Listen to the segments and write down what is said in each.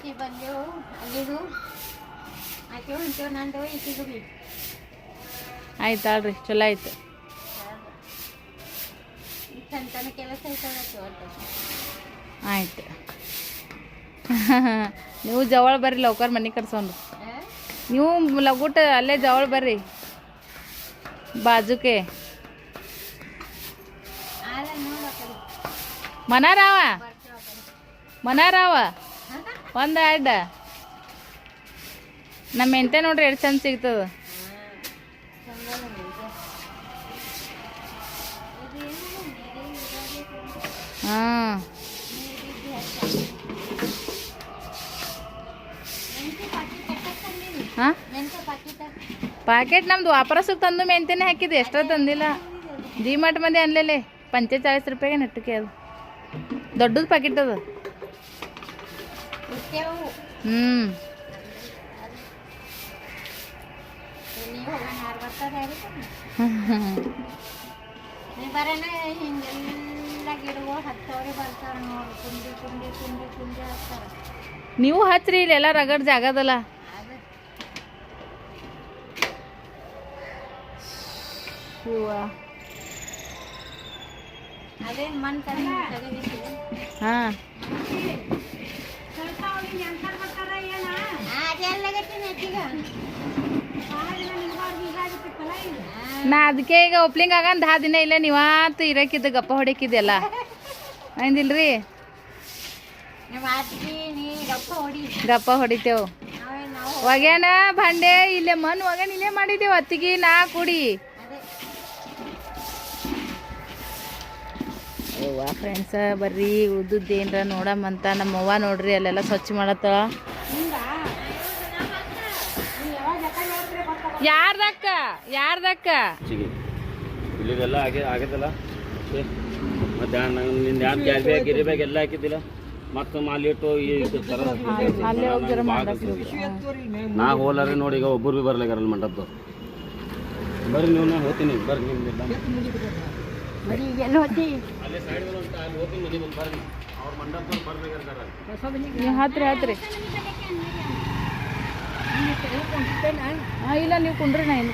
ಈಕಿ ಬಂದೆವು ಅಲ್ಲಿದು ಆಕೆ ಹೊಂಟೇವು ನಂದು ಈಕಿಗೂ ಬಿ ಆಯ್ತು ಆಳ್ರಿ ಚಲೋ ಆಯ್ತು ಚಂತನ ಕೆಲಸ ಒಟ್ಟು ಆಯ್ತು ನೀವು ಜವಳ ಬರ್ರಿ ಲೌಕರ್ ಮನೆ ಕಟ್ಸೋನು ನೀವು ಲಗುಟ ಅಲ್ಲೇ ಜವಳ ಬರ್ರಿ ಬಾಜುಕೆ ಮನಾರಾವ ಮನಾರಾವ ಒಂದು ಅಡ್ಡ ನಮ್ಮ ಮೆಂತೆ ನೋಡ್ರಿ ಎಷ್ಟು ಚಂದ ಸಿಗ್ತದ. ಹಾಂ. ಹಾಂ? ಪ್ಯಾಕೆಟ್ ನಮ್ದು ವಾಪರಸಕ್ಕೆ ತಂದು ಮೆಂತೆನೆ ಹಾಕಿದ್ದು ಎಷ್ಟೋ ತಂದಿಲ್ಲ. ಡಿ ಮಾರ್ಟ್ ಮಂದಿ ಅನ್ಲೇಲೆ ಪಂಚೆಚಾಳಿಸ್ ರೂಪಾಯಿಗೆ ನೆಟ್ಟಕ್ಕೆ ಅದು. ದೊಡ್ಡದು ಪ್ಯಾಕೆಟ್ ಅದು. ಇರ್ತೇವು ಹ್ಞೂ ನೀವು ಹೋಗೋಣ ಯಾರು ಬರ್ತಾರೆ ಯಾರಿಗೆ ನೀ ಬರೋಣ ಹಿಂಗೆಲ್ಲ ಗಿಡಗಳು ಹತ್ತವ್ರೆ ಬರ್ತಾರೆ ನೋಡಿ ಕುಂಡಿ ಕುಂಡಿ ಕುಂಡಿ ಕುಂಡಿ ಹಚ್ತಾರೆ ನೀವು ಹಚ್ರಿ ಇಲ್ಲೆಲ್ಲ ರಗಡ್ ಜಾಗದಲ್ಲ ಅದು ಅದೇ ಮನ್ ತಂದು ತೆಗೆದಿತ್ತು ಹಾಂ ಅದೆಲ್ಲಾಗತ್ತೀನಿ ಹೆಚ್ಚಿಗ ನಾ ಅದಕ್ಕೆ ಈಗ ಒಪ್ಲಿಂಗ್ ಆಗಂದು ಹಾ ದಿನ ಇಲ್ಲ ನೀವಾತು ಇರಕ್ಕಿದ್ದು, ಗಪ್ಪ ಹೊಡಿಕಿದ್ಯಲ್ಲ ಅಂದಿಲ್ರಿ ಗಪ್ಪ ಹೊಡಿ ಗಪ್ಪ ಹೊಡಿತೇವು. ಒಗ್ಯಾನ ಭಾಂಡೆ, ಇಲ್ಲೇ ಮನ್ ಒಗ್ಯಾನ ಇಲ್ಲೇ ಮಾಡಿದ್ದೇವು, ಅತ್ತಿಗೆ ನಾ ಕುಡಿ. ಅವ್ವ ಫ್ರೆಂಡ್ಸ ಬರ್ರಿ ಉದ್ದುದ್ದು ಏನರ ನೋಡಮ್ಮಂತ ನಮ್ಮ ಅವ್ವ ನೋಡ್ರಿ ಅಲ್ಲೆಲ್ಲ ಸ್ವಚ್ಛ ಮಾಡತ್ತ. ಯಾರ್ದಕ್ಕ? ಯಾರ್ದಕ್ಕ? ಇಲ್ಲಿದೆಲ್ಲ ಆಗಿ ಆಗೈತಲ್ಲ ಏ, ಮತ್ತೆ ನಿಂದ ಯಾರು ಕ್ಯಾರಿ ಬ್ಯಾಗ್ ಗಿರಿ ಬ್ಯಾಗ್ ಎಲ್ಲ ಹಾಕಿದ್ದಿಲ್ಲ? ಮತ್ತೆ ಮಾಲಿಟ್ಟು ಈ ಥರ ನಾ ಹೋಲಾರ ನೋಡಿ ಈಗ ಒಬ್ಬರು ಭೀ ಬರ್ಲಾಗ್ಯಾರಲ್ಲ ಮಂಟಪದವ್ರು ಬರ್ರಿ ನೀವು ನಾನು ಹೋಗ್ತೀನಿ ಬರ್ರಿ ನಿಮ್ದೆಲ್ಲ ಹಾಂ ಇಲ್ಲ ನೀವು ಕುಂಡ್ರಿ ನಾ ಏನು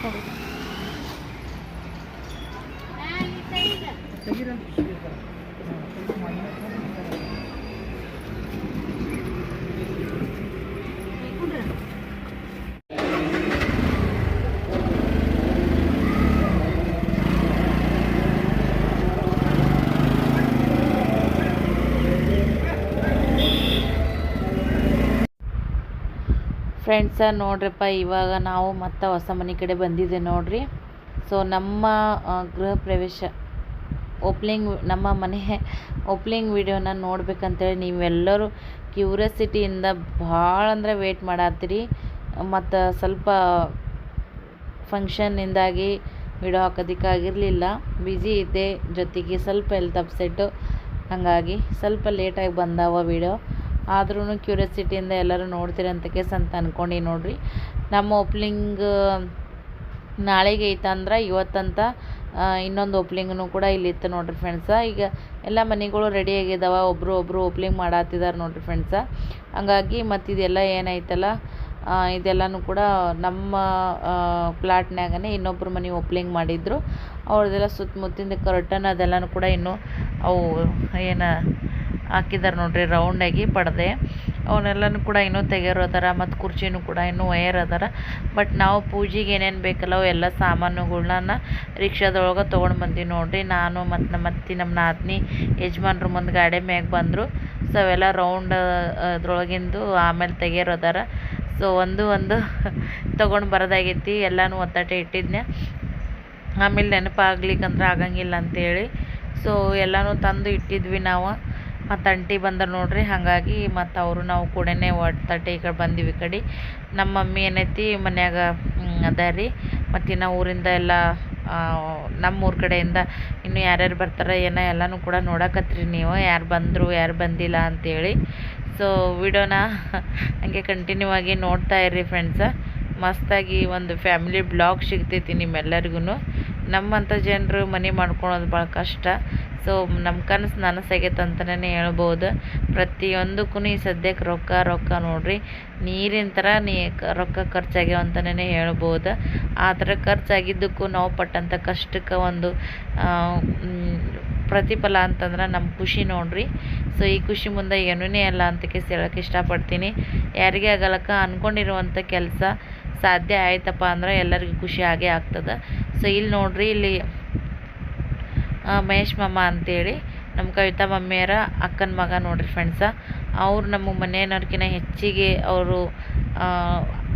ಫ್ರೆಂಡ್ಸ ನೋಡ್ರಪ್ಪ, ಇವಾಗ ನಾವು ಮತ್ತೆ ಹೊಸ ಮನೆ ಕಡೆ ಬಂದಿದ್ದೆ ನೋಡ್ರಿ. ಸೊ ನಮ್ಮ ಗೃಹ ಪ್ರವೇಶ ಓಪ್ನಿಂಗ್ ನಮ್ಮ ಮನೆ ಓಪ್ನಿಂಗ್ ವಿಡಿಯೋನ ನೋಡ್ಬೇಕಂತೇಳಿ ನೀವೆಲ್ಲರೂ ಕ್ಯೂರಿಯಾಸಿಟಿಯಿಂದ ಭಾಳ ಅಂದ್ರೆ ವೇಟ್ ಮಾಡತ್ತೀರಿ. ಮತ್ತು ಸ್ವಲ್ಪ ಫಂಕ್ಷನ್ನಿಂದಾಗಿ ವಿಡಿಯೋ ಹಾಕೋದಕ್ಕಾಗಿರಲಿಲ್ಲ. ಬ್ಯುಸಿ ಇದ್ದೆ, ಜೊತೆಗೆ ಸ್ವಲ್ಪ ಎಲ್ತ್ ಅಪ್ಸೆಟ್ಟು ಹಾಗಾಗಿ ಸ್ವಲ್ಪ ಲೇಟಾಗಿ ಬಂದಾವ ವಿಡಿಯೋ ಆದ್ರೂ ಕ್ಯೂರಿಯಾಸಿಟಿಯಿಂದ ಎಲ್ಲರೂ ನೋಡ್ತೀರಿ ಅಂತ ಕೇಸ್ ಅಂತ ಅಂದ್ಕೊಂಡು ನೋಡ್ರಿ. ನಮ್ಮ ಓಪ್ನಿಂಗ್, ನಾಳೆಗೆ ಐತಂದ್ರೆ ಇವತ್ತಂತ ಇನ್ನೊಂದು ಓಪ್ಲಿಂಗ್ನು ಕೂಡ ಇಲ್ಲಿ ಇತ್ತು ನೋಡ್ರಿ ಫ್ರೆಂಡ್ಸ ಈಗ ಎಲ್ಲ ಮನೆಗಳು ರೆಡಿ ಆಗಿದಾವ ಒಬ್ಬರು ಒಬ್ಬರು ಓಪ್ಲಿಂಗ್ ಮಾಡತ್ತಿದ್ದಾರೆ ನೋಡ್ರಿ ಫ್ರೆಂಡ್ಸ ಹಂಗಾಗಿ ಮತ್ತು ಇದೆಲ್ಲ ಏನೈತಲ್ಲ ಇದೆಲ್ಲನೂ ಕೂಡ ನಮ್ಮ ಪ್ಲಾಟ್ನಾಗನೇ ಇನ್ನೊಬ್ಬರು ಮನೆ ಓಪ್ಲಿಂಗ್ ಮಾಡಿದ್ರು. ಅವ್ರದ್ದೆಲ್ಲ ಸುತ್ತಮುತ್ತಿಂದ ಕರ್ಟನ್ ಅದೆಲ್ಲನೂ ಕೂಡ ಇನ್ನೂ ಅವು ಏನು ಹಾಕಿದ್ದಾರೆ ನೋಡ್ರಿ ರೌಂಡಾಗಿ ಪಡ್ದೆ. ಅವನ್ನೆಲ್ಲನೂ ಕೂಡ ಇನ್ನೂ ತೆಗೆಯೋರು ಅದಾರ, ಮತ್ತು ಕುರ್ಚಿನೂ ಕೂಡ ಇನ್ನೂ ವಯರ್ ಅದಾರ. ಬಟ್ ನಾವು ಪೂಜೆಗೆ ಏನೇನು ಬೇಕಲ್ಲ ಅವೆಲ್ಲ ಸಾಮಾನುಗಳನ್ನ ರಿಕ್ಷಾದೊಳಗೆ ತೊಗೊಂಡು ಬಂದೀವಿ ನೋಡ್ರಿ. ನಾನು ಮತ್ತು ನಮ್ಮ ಅತ್ತಿ, ನಮ್ಮ ನಾದ್ನಿ ಯಜಮಾನ್ರು ಮುಂದೆ ಗಾಡಿ ಮ್ಯಾಗ ಬಂದರು. ಸೊ ಅವೆಲ್ಲ ರೌಂಡ್ ಅದ್ರೊಳಗಿಂದು ಆಮೇಲೆ ತೆಗೆಯೋರು ಸೊ ಒಂದು ಒಂದು ತೊಗೊಂಡು ಬರೋದಾಗೈತಿ, ಎಲ್ಲನೂ ಒತ್ತಾಟೆ ಇಟ್ಟಿದ್ನೆ ಆಮೇಲೆ ನೆನಪಾಗ್ಲಿಕ್ಕಂದ್ರೆ ಆಗಂಗಿಲ್ಲ ಅಂತೇಳಿ. ಸೊ ಎಲ್ಲನೂ ತಂದು ಇಟ್ಟಿದ್ವಿ ನಾವು. ಮತ್ತು ಅಂಟಿ ಬಂದರು ನೋಡ್ರಿ, ಹಾಗಾಗಿ ಮತ್ತು ಅವರು ನಾವು ಕೂಡನೇ ಒಟ್ಟಟ್ಟೆ ಈ ಕಡೆ ಬಂದೀವಿ ಈ ಕಡೆ. ನಮ್ಮ ಮಮ್ಮಿ ಏನೈತಿ ಮನ್ಯಾಗ ಅದ ರೀ. ಮತ್ತು ಇನ್ನು ಊರಿಂದ ಎಲ್ಲ ನಮ್ಮ ಊರ ಕಡೆಯಿಂದ ಇನ್ನು ಯಾರ್ಯಾರು ಬರ್ತಾರೆ ಏನೋ ಎಲ್ಲನೂ ಕೂಡ ನೋಡಕತ್ರಿ ನೀವು. ಯಾರು ಬಂದರು, ಯಾರು ಬಂದಿಲ್ಲ ಅಂತೇಳಿ. ಸೊ ವಿಡಿಯೋನ ಹಂಗೆ ಕಂಟಿನ್ಯೂ ಆಗಿ ನೋಡ್ತಾ ಇರ್ರಿ ಫ್ರೆಂಡ್ಸ ಮಸ್ತಾಗಿ ಒಂದು ಫ್ಯಾಮಿಲಿ ಬ್ಲಾಗ್ ಸಿಗ್ತೈತಿ ನಿಮ್ಮೆಲ್ಲರಿಗೂ ನಮ್ಮಂಥ ಜನರು ಮನೆ ಮಾಡ್ಕೊಳೋದು ಭಾಳ ಕಷ್ಟ. ಸೊ ನಮ್ಮ ಕನಸು ನನಸಾಗೈತೆ ಅಂತಲೇ ಹೇಳ್ಬೋದು. ಪ್ರತಿಯೊಂದಕ್ಕೂ ಈ ಸದ್ಯಕ್ಕೆ ರೊಕ್ಕ ರೊಕ್ಕ ನೋಡ್ರಿ. ನೀರಿನ ಥರ ನೀ ರೊಕ್ಕ ಖರ್ಚಾಗ್ಯಾವ ಅಂತಲೇ ಹೇಳ್ಬೋದು. ಆ ಥರ ಖರ್ಚಾಗಿದ್ದಕ್ಕೂ ನಾವು ಪಟ್ಟಂಥ ಕಷ್ಟಕ್ಕೆ ಒಂದು ಪ್ರತಿಫಲ ಅಂತಂದ್ರೆ ನಮ್ಮ ಖುಷಿ ನೋಡ್ರಿ. ಸೊ ಈ ಖುಷಿ ಮುಂದೆ ಏನೂ ಅಲ್ಲ ಅಂತ ಕೇಸ್ ಹೇಳೋಕೆ ಇಷ್ಟಪಡ್ತೀನಿ. ಯಾರಿಗೆ ಆಗಲಕ್ಕ ಅಂದ್ಕೊಂಡಿರುವಂಥ ಕೆಲಸ ಸಾಧ್ಯ ಆಯ್ತಪ್ಪ ಅಂದ್ರೆ ಎಲ್ಲರಿಗೂ ಖುಷಿ ಆಗೇ ಆಗ್ತದೆ. ಸೊ ಇಲ್ಲಿ ನೋಡ್ರಿ, ಇಲ್ಲಿ ಮಹೇಶ್ ಮಮ್ಮ ಅಂತೇಳಿ, ನಮ್ಮ ಕವಿತಾ ಮಮ್ಮಿಯರ ಅಕ್ಕನ ಮಗ ನೋಡ್ರಿ ಫ್ರೆಂಡ್ಸ ಅವ್ರು ನಮ್ಮ ಮನೆಯವ್ರಕ್ಕಿನ ಹೆಚ್ಚಿಗೆ ಅವರು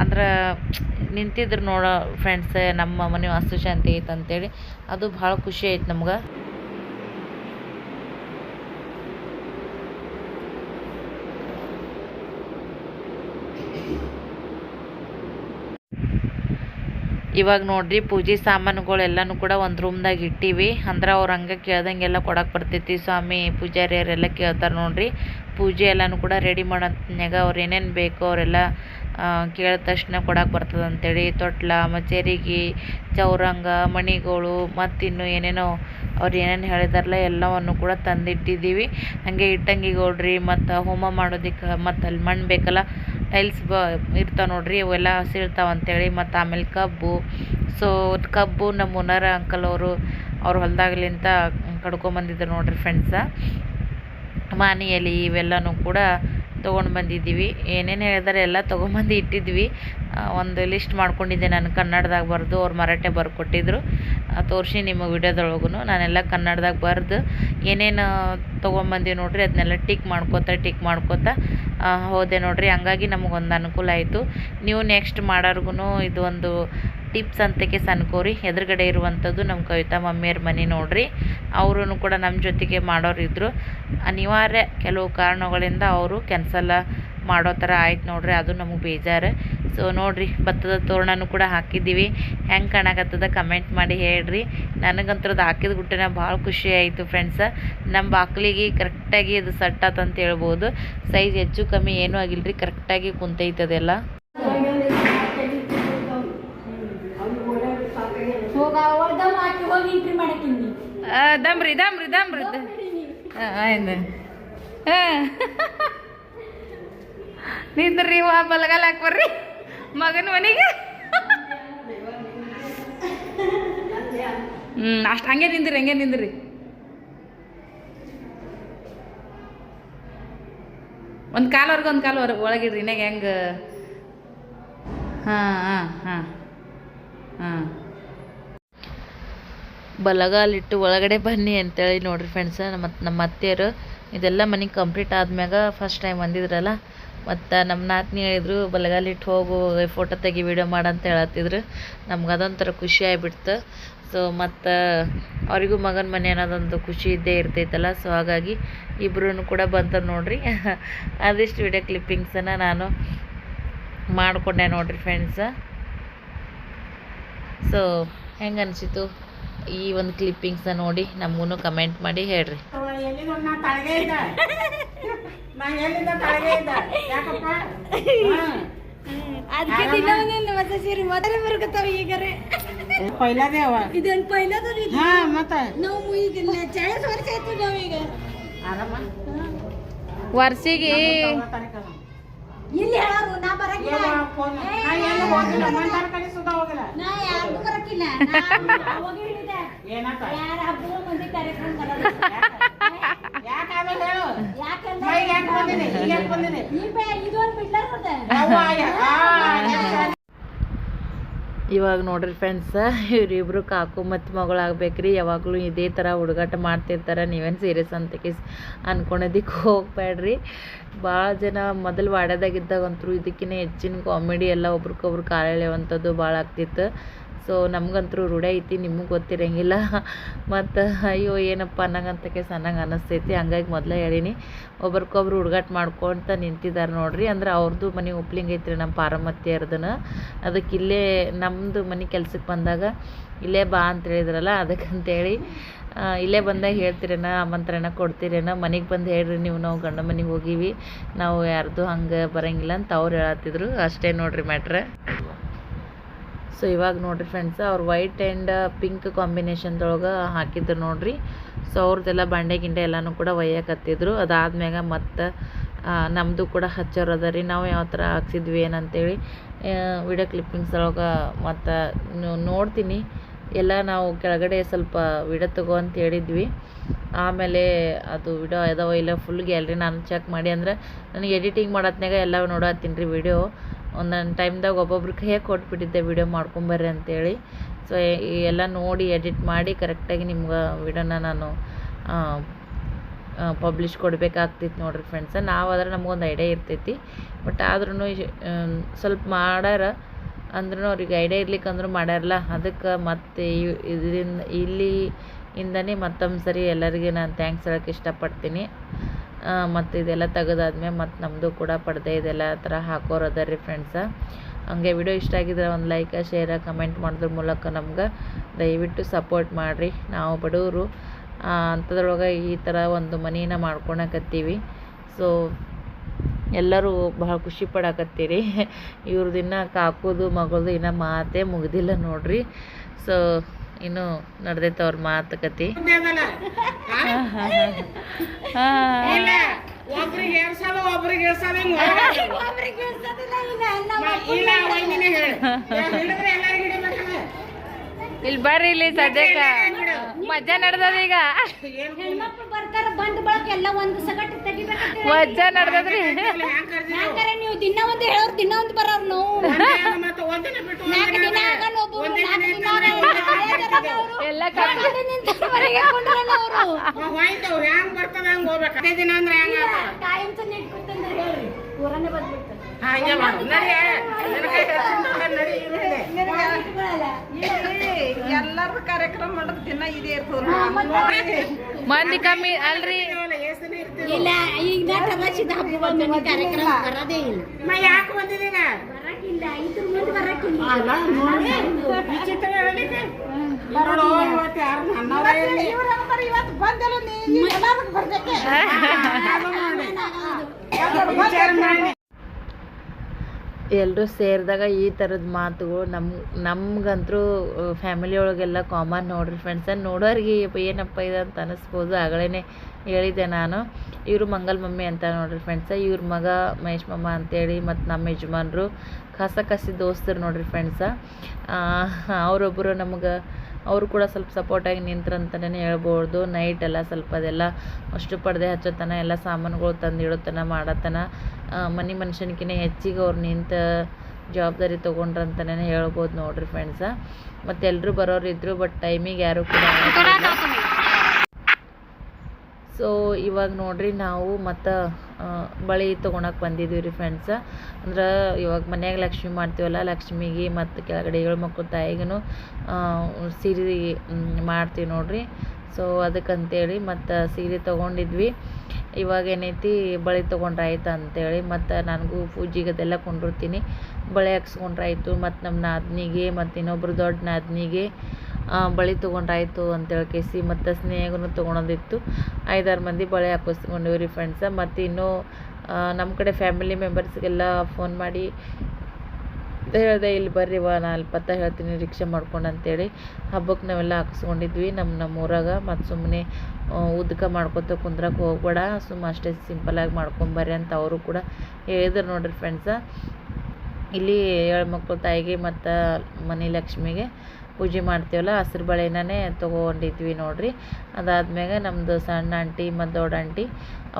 ಅಂದ್ರೆ ನಿಂತಿದ್ರು ನೋಡೋ ಫ್ರೆಂಡ್ಸ್ ನಮ್ಮ ಮನೆ ವಾಸ್ತುಶಾಂತಿ ಐತೆ ಅಂತೇಳಿ ಅದು ಭಾಳ ಖುಷಿ ಆಯ್ತು ನಮ್ಗೆ. ಇವಾಗ ನೋಡ್ರಿ ಪೂಜೆ ಸಾಮಾನುಗಳೆಲ್ಲನೂ ಕೂಡ ಒಂದು ರೂಮ್ದಾಗ ಇಟ್ಟೀವಿ. ಅಂದ್ರೆ ಅವ್ರು ಹಂಗೆ ಕೇಳ್ದಂಗೆಲ್ಲ ಕೊಡಕ್ಕೆ ಬರ್ತೈತಿ. ಸ್ವಾಮಿ, ಪೂಜಾರಿಯರೆಲ್ಲ ಕೇಳ್ತಾರೆ ನೋಡ್ರಿ. ಪೂಜೆ ಎಲ್ಲನೂ ಕೂಡ ರೆಡಿ ಮಾಡೋತ್ನ್ಯಾಗ ಅವ್ರು ಏನೇನು ಬೇಕೋ ಅವರೆಲ್ಲ ಕೇಳಿದ ತಕ್ಷಣ ಕೊಡಕ್ಕೆ ಬರ್ತದೆ ಅಂತೇಳಿ. ತೊಟ್ಲ, ಮಚೇರಿಗೆ, ಚೌರಂಗ, ಮಣಿಗಳು, ಮತ್ತಿನ್ನು ಏನೇನೋ ಅವ್ರು ಏನೇನು ಹೇಳಿದಾರಲ್ಲ ಎಲ್ಲವನ್ನು ಕೂಡ ತಂದಿಟ್ಟಿದ್ದೀವಿ. ಹಾಗೆ ಇಟ್ಟಂಗಿಗಳ್ರಿ. ಮತ್ತು ಹೋಮ ಮಾಡೋದಕ್ಕೆ ಮತ್ತು ಅಲ್ಲಿ ಮಣ್ಣು ಬೇಕಲ್ಲ ಟೈಲ್ಸ್ ಬ ಇರ್ತಾವೆ ನೋಡ್ರಿ, ಅವೆಲ್ಲ ಹಸಿರ್ತಾವ ಅಂತೇಳಿ, ಮತ್ತು ಆಮೇಲೆ ಕಬ್ಬು. ಸೊ ಕಬ್ಬು ನಮ್ಮ ಓನರ್ ಅಂಕಲ್ ಅವರು, ಅವ್ರ ಹೊಲದಾಗ್ಲಿಂತ ಕಡ್ಕೊಂಬಂದಿದ್ರು ನೋಡ್ರಿ ಫ್ರೆಂಡ್ಸ ಮಾನಿ ಎಲೆ ಇವೆಲ್ಲನೂ ಕೂಡ ತೊಗೊಂಡು ಬಂದಿದ್ದೀವಿ. ಏನೇನು ಹೇಳಿದಾರೆ ಎಲ್ಲ ತೊಗೊಂಬಂದು ಇಟ್ಟಿದ್ವಿ. ಒಂದು ಲಿಸ್ಟ್ ಮಾಡ್ಕೊಂಡಿದ್ದೆ ನಾನು ಕನ್ನಡದಾಗ ಬರೆದು, ಅವ್ರು ಮರಾಠೆ ಬರ್ಕೊಟ್ಟಿದ್ರು. ತೋರಿಸಿ ನಿಮ್ಮ ವಿಡಿಯೋದೊಳಗೂ ನಾನೆಲ್ಲ ಕನ್ನಡದಾಗ ಬರೆದು ಏನೇನು ತೊಗೊಂಬಂದೀವಿ ನೋಡಿರಿ ಅದನ್ನೆಲ್ಲ ಟಿಕ್ ಮಾಡ್ಕೋತಾ ಟಿಕ್ ಮಾಡ್ಕೋತಾ ಹೋದೆ ನೋಡ್ರಿ. ಹಂಗಾಗಿ ನಮಗೊಂದು ಅನುಕೂಲ ಆಯಿತು. ನೀವು ನೆಕ್ಸ್ಟ್ ಮಾಡೋರ್ಗು ಇದು ಒಂದು ಟಿಪ್ಸ್ ಅಂತಕ್ಕೆ ಅನ್ಕೋರಿ ಎದುರುಗಡೆ ಇರುವಂಥದ್ದು ನಮ್ಮ ಕವಿತಾ ಮಮ್ಮಿಯವ್ರ ಮನೆ ನೋಡಿರಿ. ಅವರು ಕೂಡ ನಮ್ಮ ಜೊತೆಗೆ ಮಾಡೋರು ಇದ್ದರು ಅನಿವಾರ್ಯ ಕೆಲವು ಕಾರಣಗಳಿಂದ ಅವರು ಕ್ಯಾನ್ಸಲ್ ಮಾಡೋ ಥರ ಆಯ್ತು ನೋಡ್ರಿ ಅದು ನಮಗೆ ಬೇಜಾರು. ಸೊ ನೋಡ್ರಿ ಭತ್ತದ ತೋರಣನು ಕೂಡ ಹಾಕಿದ್ದೀವಿ. ಹೆಂಗೆ ಕಾಣಕತ್ತದ ಕಮೆಂಟ್ ಮಾಡಿ ಹೇಳ್ರಿ. ನನಗಂತೂ ಅದು ಹಾಕಿದ ಗುಟ್ಟನ ಭಾಳ ಖುಷಿ ಆಯಿತು ಫ್ರೆಂಡ್ಸ ನಮ್ಮ ಬಾಕ್ಲಿಗೆ ಕರೆಕ್ಟಾಗಿ ಅದು ಸೆಟ್ ಆತಂತ ಹೇಳ್ಬೋದು. ಸೈಜ್ ಹೆಚ್ಚು ಕಮ್ಮಿ ಏನೂ ಆಗಿಲ್ರಿ ಕರೆಕ್ಟಾಗಿ ಕುಂತೈತದೆಲ್ಲ ದಮ್ರಿ ದಮ್ರಿ ದಮ್ರಿ. ಆಯ್ತು. ನಿಂದ್ರಿ ವಾ ಬಲಗಾಲ ಹಾಕ್ಬರ್ರಿ. ಮಗನ ಮನೆಗೆ. ಹ್ಮ್, ಅಷ್ಟು ಹಂಗೆ ನಿಂದ್ರಿ ಹಂಗೆ ನಿಂದ್ರಿ. ಒಂದು ಒಂದ್ ಒಂದು ಕಾಲವರೆಗೆ ಒಳಗಿಡ್ರಿ, ಇನ್ನಾಗ ಹಾ ಹಾಂ ಹಾಂ ಹಾಂ ಹಾಂ. ಬಲಗಾಲಿಟ್ಟು ಒಳಗಡೆ ಬನ್ನಿ ಅಂತೇಳಿ ನೋಡ್ರಿ ಫ್ರೆಂಡ್ಸ್ ನಮ್ಮ ನಮ್ಮ ಅತ್ತೆಯರು. ಇದೆಲ್ಲ ಮನೆ ಕಂಪ್ಲೀಟ್ ಆದ್ಮ್ಯಾಗ ಫಸ್ಟ್ ಟೈಮ್ ಬಂದಿದ್ರಲ್ಲ. ಮತ್ತು ನಮ್ಮ ನಾತ್ನಿ ಹೇಳಿದ್ರು ಬಲಗಾಲಿಟ್ಟು ಹೋಗು ಫೋಟೋ ತೆಗಿ ವಿಡಿಯೋ ಮಾಡಂತ ಹೇಳತ್ತಿದ್ರು. ನಮ್ಗೆ ಅದೊಂಥರ ಖುಷಿ ಆಗಿಬಿಡ್ತು. ಸೊ ಮತ್ತು ಅವರಿಗೂ ಮಗನ ಮನೆ ಅನ್ನೋದೊಂದು ಖುಷಿ ಇದ್ದೇ ಇರ್ತೈತಲ್ಲ. ಸೊ ಹಾಗಾಗಿ ಇಬ್ಬರೂ ಕೂಡ ಬಂತ ನೋಡಿರಿ. ಅದಿಷ್ಟು ವಿಡಿಯೋ ಕ್ಲಿಪ್ಪಿಂಗ್ಸನ್ನು ನಾನು ಮಾಡಿಕೊಂಡೆ ನೋಡಿರಿ ಫ್ರೆಂಡ್ಸ ಸೊ ಹೆಂಗೆ ಅನಿಸಿತು ಈ ಒಂದು ಕ್ಲಿಪ್ಪಿಂಗ್ಸ ನೋಡಿ ನಮಗೂ ಕಮೆಂಟ್ ಮಾಡಿ ಹೇಳ್ರಿ. ಅದಕ್ಕೆ ದಿನ ಒಂದೊಂದು ಹೊಸ ಸೀರೆ. ಮೊದಲೇ ಬರ್ಕತ್ತಾವ ಈಗರೆ. ಪೈಲಾದೇ ಅವ. ಇದೊಂದು ಪೈಲದು ಹಾ ಮತ್ತ? ನಾವು ಈಗ ಚಾಳಿಸ್ ವರ್ಷ ಆಯ್ತು ನಾವೀಗ. ಆರಾಮ ವರ್ಷಿಗೆ ಇಲ್ಲಿ ಹೇಳೋರು ನಾ ಬರಕಿಲ್ಲ. ಫೋನ್ ನಾ ಎಲ್ಲಿ ಹೋಗಿಲ್ಲ ಮಂದಾರ ಕಡೆ ಸುದಾ ಹೋಗಿಲ್ಲ. ನಾ ಯಾರಿಗೂ ಬರಕಿಲ್ಲ. ನಾ ಅವಾಗ ಹೇಳಿದೆ ಏನತ್ತ ಯಾರ ಹಬ್ಬದ ಮಂದಿ ಕಾರ್ಯಕ್ರಮ ಬರೋದು ಯಾಕೆ ಆಮೇಲೆ ಹೇಳು ಯಾಕಂದ್ರೆ ಮೈಗೆ ಯಾಕೆ ಬಂದಿನಿ ಈಗ ಯಾಕೆ ಬಂದಿನಿ ಇವಾಗ ನೋಡ್ರಿ ಫ್ರೆಂಡ್ಸ್ ಇವರಿಬ್ರು ಕಾಕು ಮತ್ತು ಮಗಳಾಗ್ಬೇಕ್ರಿ ಯಾವಾಗಲೂ ಇದೇ ಥರ ಹುಡುಗಾಟ ಮಾಡ್ತಿರ್ತಾರೆ ನೀವೇನು ಸೀರಿಯಸ್ ಅಂತ ಕೇಸ್ ಅನ್ಕೊಳೋದಕ್ಕೆ ಹೋಗ್ಬೇಡ್ರಿ ಭಾಳ ಜನ ಮೊದಲು ವಾಡ್ಯದಾಗಿದ್ದಾಗಂತೂ ಇದಕ್ಕಿಂತ ಹೆಚ್ಚಿನ ಕಾಮಿಡಿ ಎಲ್ಲ ಒಬ್ರಿಗೊಬ್ರು ಕಾಲೆಳೆಯುವಂಥದ್ದು ಭಾಳ ಆಗ್ತಿತ್ತು ಸೊ ನಮಗಂತೂ ರೂಢ ಐತಿ, ನಿಮಗೆ ಗೊತ್ತಿರಂಗಿಲ್ಲ. ಮತ್ತು ಅಯ್ಯೋ, ಏನಪ್ಪ ಅನ್ನಂಗಂತಕ್ಕೆ ಅನ್ನಂಗೆ ಅನ್ನಿಸ್ತೈತಿ ಹಂಗಾಗಿ ಮೊದಲೇ ಹೇಳೀನಿ ಒಬ್ರಿಗೊಬ್ರು ಹುಡುಗಾಟ ಮಾಡ್ಕೊತ ನಿಂತಿದ್ದಾರೆ ನೋಡಿರಿ. ಅಂದ್ರೆ ಅವ್ರದ್ದು ಮನೆ ಒಪ್ಲಿಂಗ್ ಐತ್ರಿ ನಮ್ಮ ಪಾರಮತ್ಯರ್ದನ ಅದಕ್ಕೆ ಇಲ್ಲೇ ನಮ್ಮದು ಮನೆ ಕೆಲ್ಸಕ್ಕೆ ಬಂದಾಗ, ಇಲ್ಲೇ ಬಾ ಅಂತ ಹೇಳಿದ್ರಲ್ಲ, ಅದಕ್ಕಂತೇಳಿ ಇಲ್ಲೇ ಬಂದಾಗ ಹೇಳ್ತಿರೇನ, ಆಮಂತ್ರಣ ಕೊಡ್ತೀರೇನ, ಮನೆಗೆ ಬಂದು ಹೇಳ್ರಿ ನೀವು, ನಾವು ಗಂಡ ಮನೆಗೆ ಹೋಗೀವಿ. ನಾವು ಯಾರ್ದು ಹಂಗೆ ಬರಂಗಿಲ್ಲ ಅಂತ ಅವ್ರು ಹೇಳತ್ತಿದ್ರು ಅಷ್ಟೇ ನೋಡ್ರಿ ಮ್ಯಾಟ್ರ. ಸೊ ಇವಾಗ ನೋಡಿರಿ ಫ್ರೆಂಡ್ಸ್ ಅವ್ರು ವೈಟ್ ಆ್ಯಂಡ್ ಪಿಂಕ್ ಕಾಂಬಿನೇಷನ್ದೊಳಗೆ ಹಾಕಿದ್ರು ನೋಡಿರಿ. ಸೊ ಅವ್ರದ್ದೆಲ್ಲ ಬಂಡೆ ಗಿಂಡೆ ಎಲ್ಲನೂ ಕೂಡ ಒಯ್ಯಕತ್ತಿದ್ರು. ಅದಾದ್ಮ್ಯಾಗ ಮತ್ತು ನಮ್ಮದು ಕೂಡ ಹಚ್ಚೋರು ಅದ ರೀ. ನಾವು ಯಾವ ಥರ ಹಾಕ್ಸಿದ್ವಿ ಏನಂತೇಳಿ ವಿಡಿಯೋ ಕ್ಲಿಪ್ಪಿಂಗ್ಸ್ ಒಳಗೆ ಮತ್ತು ನೋಡ್ತೀನಿ. ಎಲ್ಲ ನಾವು ಕೆಳಗಡೆ ಸ್ವಲ್ಪ ವಿಡಿಯೋ ತಗೋ ಅಂತ ಹೇಳಿದ್ವಿ. ಆಮೇಲೆ ಅದು ವಿಡಿಯೋ ಅದಾವ ಇಲ್ಲ ಫುಲ್ ಗ್ಯಾಲ್ರಿ ನಾನು ಚೆಕ್ ಮಾಡಿ ಅಂದ್ರೆ, ನನಗೆ ಎಡಿಟಿಂಗ್ ಮಾಡತ್ನಾಗ ಎಲ್ಲ ನೋಡತ್ತೀನಿ ರೀ ವಿಡಿಯೋ ಒಂದೊಂದು ಟೈಮ್ದಾಗ ಒಬ್ಬೊಬ್ರು ಕೈಯಾಗ ಕೊಟ್ಬಿಟ್ಟಿದ್ದೆ ವಿಡಿಯೋ ಮಾಡ್ಕೊಂಬರ್ರಿ ಅಂತೇಳಿ. ಸೊ ಎಲ್ಲ ನೋಡಿ ಎಡಿಟ್ ಮಾಡಿ ಕರೆಕ್ಟಾಗಿ ನಿಮ್ಗೆ ವಿಡಿಯೋನ ನಾನು ಪಬ್ಲಿಷ್ ಕೊಡಬೇಕಾಗ್ತಿತ್ತು ನೋಡ್ರಿ ಫ್ರೆಂಡ್ಸ ನಾವಾದ್ರೆ ನಮಗೊಂದು ಐಡಿಯಾ ಇರ್ತೈತಿ. ಬಟ್ ಆದ್ರೂ ಸ್ವಲ್ಪ ಮಾಡ್ಯಾರ ಅಂದ್ರೂ ಅವ್ರಿಗೆ ಐಡಿಯಾ ಇರ್ಲಿಕ್ಕೆ ಅಂದ್ರೂ ಮಾಡ್ಯಾರಲ್ಲ. ಅದಕ್ಕೆ ಮತ್ತೆ ಇದರಿಂದ, ಇಲ್ಲಿ ಇಂದನೇ ಮತ್ತೊಂದು ಸರಿ ಎಲ್ಲರಿಗೆ ನಾನು ಥ್ಯಾಂಕ್ಸ್ ಹೇಳೋಕ್ಕೆ ಇಷ್ಟಪಡ್ತೀನಿ. ಮತ್ತು ಇದೆಲ್ಲ ತೆಗೆದಾದ್ಮೇಲೆ ಮತ್ತು ನಮ್ಮದು ಕೂಡ ಪಡ್ದೆ ಇದೆಲ್ಲ ಥರ ಹಾಕೋರು ಅದ ರೀ ಫ್ರೆಂಡ್ಸ ಹಂಗೆ ವಿಡಿಯೋ ಇಷ್ಟ ಆಗಿದ್ರೆ ಒಂದು ಲೈಕ ಶೇರ ಕಮೆಂಟ್ ಮಾಡೋದ್ರ ಮೂಲಕ ನಮ್ಗೆ ದಯವಿಟ್ಟು ಸಪೋರ್ಟ್ ಮಾಡಿರಿ. ನಾವು ಬಡವರು ಅಂಥದ್ರೊಳಗೆ ಈ ಥರ ಒಂದು ಮನೇನ ಮಾಡ್ಕೊಳಕತ್ತೀವಿ. ಸೊ ಎಲ್ಲರೂ ಬಹಳ ಖುಷಿ ಪಡಕತ್ತೀರಿ. ಇವ್ರದ್ದು ಇನ್ನು ಕಾಕುದು, ಮಗಳದು ಇನ್ನೂ ಮಾತೇ ಮುಗ್ದಿಲ್ಲ ನೋಡ್ರಿ. ಸೊ ಇನ್ನು ನಡೆದೈತೆ ಅವ್ರ ಮಾತುಕತೆ. ಇಲ್ ಇಲ್ಲ ಬರ್ರಿ ಇಲ್ಲಿ ಸದ್ಯಕ್ಕೆ. ಮಜಾ ನಡ್ದದ ಈಗ. ಮಜಾ ನಡ್ದದ್ರಿ? ನೀವು ದಿನ ಒಂದು ಹೇಳೋರು ದಿನ ಒಂದು ಬರೋರು ನಾವು. ಎಲ್ಲ ಕಡೆ ದಿನ ಹೊರಗೆ ಕೊಂಡ್ರಲ್ಲ ಅವರು? ಹಂಗ್ ಹೋಗ್ಬೇಕು. ಅದೇ ದಿನ ಅಂದ್ರೆ ಹೆಂಗ ಟೈಮ್ ತಂದು ಇಟ್ಕೊತಂದ್ರೆ ಹೇಳ್ರಿ ಊರನ್ನೇ ಬಂದ್ಬಿಡ್ತಾರೆ. ಹಂಗೆ ಮಾಡು. ನಡಿ ನಿನ್ನ ಕೈ ಹಿಡ್ಕೊಂಡು ನಡಿ ಇಲ್ಲಿಂದ. ಇಟ್ಕೊಳಲ್ಲ. ಕಾರ್ಯಕ್ರಮ ಮಾಡೋದು ದಿನ ಇದೇ ಇರ್ತದ ಮಂದಿ ಕಮ್ಮಿ ಅಲ್ರಿ. ಇಲ್ಲ ಈಗ ನಾ ತಮಾಷೆದ ಹಬ್ಬ ಬಂದ ಕಾರ್ಯಕ್ರಮ ಬರೋದೇ ಇಲ್ಲ. ಯಾಕೆ ಬಂದಿದ್ದೀನ ಬರಕ್ಕಿಲ್ಲ ಐದು ಮಂದಿ ಬರಕ್ಕಿಲ್ಲ. ವಿಚಿತ್ರ ಎಲ್ಲರೂ ಸೇರಿದಾಗ ಈ ಥರದ ಮಾತುಗಳು ನಮ್ಮ ನಮ್ಗಂತರೂ ಫ್ಯಾಮಿಲಿ ಒಳಗೆಲ್ಲ ಕಾಮನ್ ನೋಡ್ರಿ ಫ್ರೆಂಡ್ಸ್ ನೋಡೋರಿಗೆ ಏನಪ್ಪ ಇದು ಅಂತ ಅನ್ನಿಸ್ಬೋದು ಆಗಲೇ ಹೇಳಿದ್ದೆ ನಾನು ಇವರು ಮಂಗಲ್ ಮಮ್ಮಿ ಅಂತ ನೋಡ್ರಿ ಫ್ರೆಂಡ್ಸ ಇವ್ರ ಮಗ ಮಹೇಶ್ ಮಮ್ಮ ಅಂತೇಳಿ ಮತ್ತು ನಮ್ಮ ಯಜಮಾನರು ಕಸ ಕಸಿ ದೋಸ್ತರು ನೋಡ್ರಿ ಫ್ರೆಂಡ್ಸ ಅವರೊಬ್ಬರು ನಮ್ಗೆ ಅವರು ಕೂಡ ಸ್ವಲ್ಪ ಸಪೋರ್ಟಾಗಿ ನಿಂತ್ರಂತಲೇ ಹೇಳ್ಬೋದು. ನೈಟ್ ಎಲ್ಲ ಸ್ವಲ್ಪ ಅದೆಲ್ಲ ಅಷ್ಟು ಪಡೆದೆ ಹಚ್ಚೋತನ, ಎಲ್ಲ ಸಾಮಾನುಗಳು ತಂದು ಇಡೋತನ ಮಾಡತನ ಮನೆ ಮನುಷ್ಯನಕಿನ ಹೆಚ್ಚಿಗೆ ಅವ್ರು ನಿಂತ ಜವಾಬ್ದಾರಿ ತೊಗೊಂಡ್ರಂತಲೇ ಹೇಳ್ಬೋದು ನೋಡ್ರಿ ಫ್ರೆಂಡ್ಸ ಮತ್ತು ಎಲ್ಲರೂ ಬರೋರು ಇದ್ದರು ಬಟ್ ಟೈಮಿಗೆ ಯಾರು ಕೂಡ ಸೊ ಇವಾಗ ನೋಡ್ರಿ ನಾವು ಮತ್ತು ಬಳೆ ತೊಗೊಳಕ್ಕೆ ಬಂದಿದ್ದೀವಿ ರೀ ಫ್ರೆಂಡ್ಸ ಅಂದ್ರೆ ಇವಾಗ ಮನ್ಯಾಗ ಲಕ್ಷ್ಮಿ ಮಾಡ್ತೀವಲ್ಲ, ಲಕ್ಷ್ಮಿಗೆ ಮತ್ತು ಕೆಳಗಡೆ ಏಳು ಮಕ್ಕಳು ತಾಯಿಗೂ ಸೀರೆ ಮಾಡ್ತೀವಿ ನೋಡ್ರಿ. ಸೊ ಅದಕ್ಕಂತೇಳಿ ಮತ್ತು ಸೀರೆ ತೊಗೊಂಡಿದ್ವಿ. ಇವಾಗ ಏನೈತಿ, ಬಳೆ ತೊಗೊಂಡ್ರೆ ಆಯ್ತು ಅಂತೇಳಿ ಮತ್ತು ನನಗೂ ಪೂಜೆಗೆ ಅದೆಲ್ಲ ಕೊಂಡಿರ್ತೀನಿ ಬಳೆ ಹಾಕ್ಸ್ಕೊಂಡ್ರಾಯ್ತು, ಮತ್ತು ನಮ್ಮ ನಾದಿನಿಗೆ, ಮತ್ತು ಇನ್ನೊಬ್ರು ದೊಡ್ಡ ನಾದ್ನಿಗೆ ಬಳೆ ತೊಗೊಂಡ್ರಾಯ್ತು ಅಂತೇಳಿ ಕೇಸಿ, ಮತ್ತು ಸ್ನೇಹಗೂ ತೊಗೊಳೋದಿತ್ತು ಐದಾರು ಮಂದಿ ಬಳೆ ಹಾಕಿಸ್ಕೊಂಡಿವಿ ರೀ ಫ್ರೆಂಡ್ಸ ಮತ್ತು ಇನ್ನೂ ನಮ್ಮ ಕಡೆ ಫ್ಯಾಮಿಲಿ ಮೆಂಬರ್ಸ್ಗೆಲ್ಲ ಫೋನ್ ಮಾಡಿ ಹೇಳಿದೆ, ಇಲ್ಲಿ ಬರ್ರಿ ವಾ, ನಾ ಅಲ್ಲಿ ಪತ್ತ ಹೇಳ್ತೀನಿ, ರಿಕ್ಷಾ ಮಾಡ್ಕೊಂಡು ಅಂತೇಳಿ. ಹಬ್ಬಕ್ಕೆ ನಾವೆಲ್ಲ ಹಾಕಿಸ್ಕೊಂಡಿದ್ವಿ ನಮ್ಮ ನಮ್ಮ ಊರಾಗ. ಮತ್ತು ಸುಮ್ಮನೆ ಉದ್ಕ ಮಾಡ್ಕೊತ ಕುಂದ್ರಕ್ಕೆ ಹೋಗ್ಬೇಡ. ಸುಮ್ಮ ಅಷ್ಟೇ ಸಿಂಪಲಾಗಿ ಮಾಡ್ಕೊಂಬರ್ರಿ ಅಂತ ಅವರು ಕೂಡ ಹೇಳಿದ್ರು ನೋಡ್ರಿ ಫ್ರೆಂಡ್ಸ ಇಲ್ಲಿ ಏಳು ಮಕ್ಕಳು ತಾಯಿಗೆ ಮತ್ತು ಮನೆ ಲಕ್ಷ್ಮಿಗೆ ಪೂಜೆ ಮಾಡ್ತೀವಲ್ಲ, ಹಸಿರು ಬಳೆನೇ ತೊಗೊಂಡಿದ್ವಿ ನೋಡ್ರಿ. ಅದಾದ್ಮ್ಯಾಗ ನಮ್ಮದು ಸಣ್ಣ ಆಂಟಿ ಮತ್ತು ದೊಡ್ಡ ಆಂಟಿ,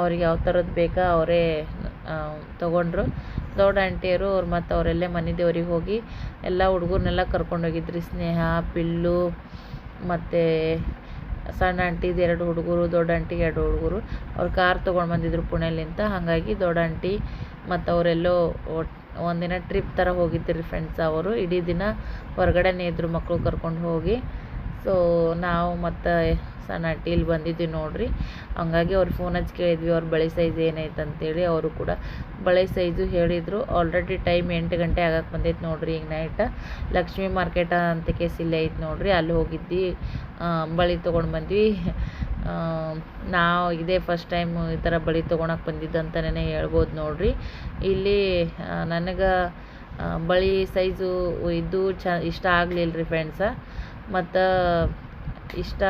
ಅವ್ರಿಗೆ ಯಾವ ಥರದ್ದು ಬೇಕೋ ಅವರೇ ತೊಗೊಂಡ್ರು. ದೊಡ್ಡ ಆಂಟಿಯರು ಅವ್ರು ಮತ್ತು ಅವರೆಲ್ಲೇ ಮನೆ ದೇವ್ರಿಗೆ ಹೋಗಿ ಎಲ್ಲ ಹುಡುಗರ್ನೆಲ್ಲ ಕರ್ಕೊಂಡೋಗಿದ್ರಿ ಸ್ನೇಹ, ಪಿಲ್ಲು, ಮತ್ತು ಸಣ್ಣ ಆಂಟಿದು ಎರಡು ಹುಡುಗರು ದೊಡ್ಡ ಆಂಟಿಗೆ ಎರಡು ಹುಡುಗರು. ಅವ್ರು ಕಾರ್ ತೊಗೊಂಡು ಬಂದಿದ್ರು ಪುಣೆಲಿಂದ ಹಾಗಾಗಿ ದೊಡ್ಡ ಆಂಟಿ ಮತ್ತು ಅವರೆಲ್ಲೋ ಒಂದಿನ ಟ್ರಿಪ್ ಥರ ಹೋಗಿದ್ದರು ಫ್ರೆಂಡ್ಸ್ ಅವರು. ಇಡೀ ದಿನ ಹೊರಗಡೆನೇ ಇದ್ದರು ಮಕ್ಕಳು ಕರ್ಕೊಂಡು ಹೋಗಿ. ಸೊ ನಾವು ಮತ್ತು ಸಣ್ಣ ಅಟ್ಟಿ ಇಲ್ಲಿ ಬಂದಿದ್ವಿ ನೋಡಿರಿ. ಹಂಗಾಗಿ ಅವ್ರು ಫೋನ್ ಹಚ್ಚಿ ಕೇಳಿದ್ವಿ, ಅವ್ರ ಬಳೆ ಸೈಜ್ ಏನೈತೆ ಅಂತೇಳಿ ಅವರು ಕೂಡ ಬಳೆ ಸೈಜು ಹೇಳಿದರು. ಆಲ್ರೆಡಿ ಟೈಮ್ ಎಂಟು ಗಂಟೆ ಆಗಕ್ಕೆ ಬಂದೈತೆ ನೋಡಿರಿ ಈಗ ನೈಟ ಲಕ್ಷ್ಮೀ ಮಾರ್ಕೆಟ ಅಂತ ಕೇಸ್ ಇಲ್ಲೇ ಐತೆ ನೋಡಿರಿ, ಅಲ್ಲಿ ಹೋಗಿದ್ವಿ. ಬಳೆ ತೊಗೊಂಡು ಬಂದ್ವಿ. ನಾವು ಇದೇ ಫಸ್ಟ್ ಟೈಮ್ ಈ ಥರ ಬಳೆ ತೊಗೊಳಕ್ಕೆ ಬಂದಿದ್ದು ಅಂತಲೇ ಹೇಳ್ಬೋದು ನೋಡಿರಿ. ಇಲ್ಲಿ ನನಗೆ ಬಳಿ ಸೈಜು ಇದ್ದು ಚ, ಇಷ್ಟ ಆಗಲಿಲ್ಲ ರೀ ಫ್ರೆಂಡ್ಸ ಮತ್ತು ಇಷ್ಟ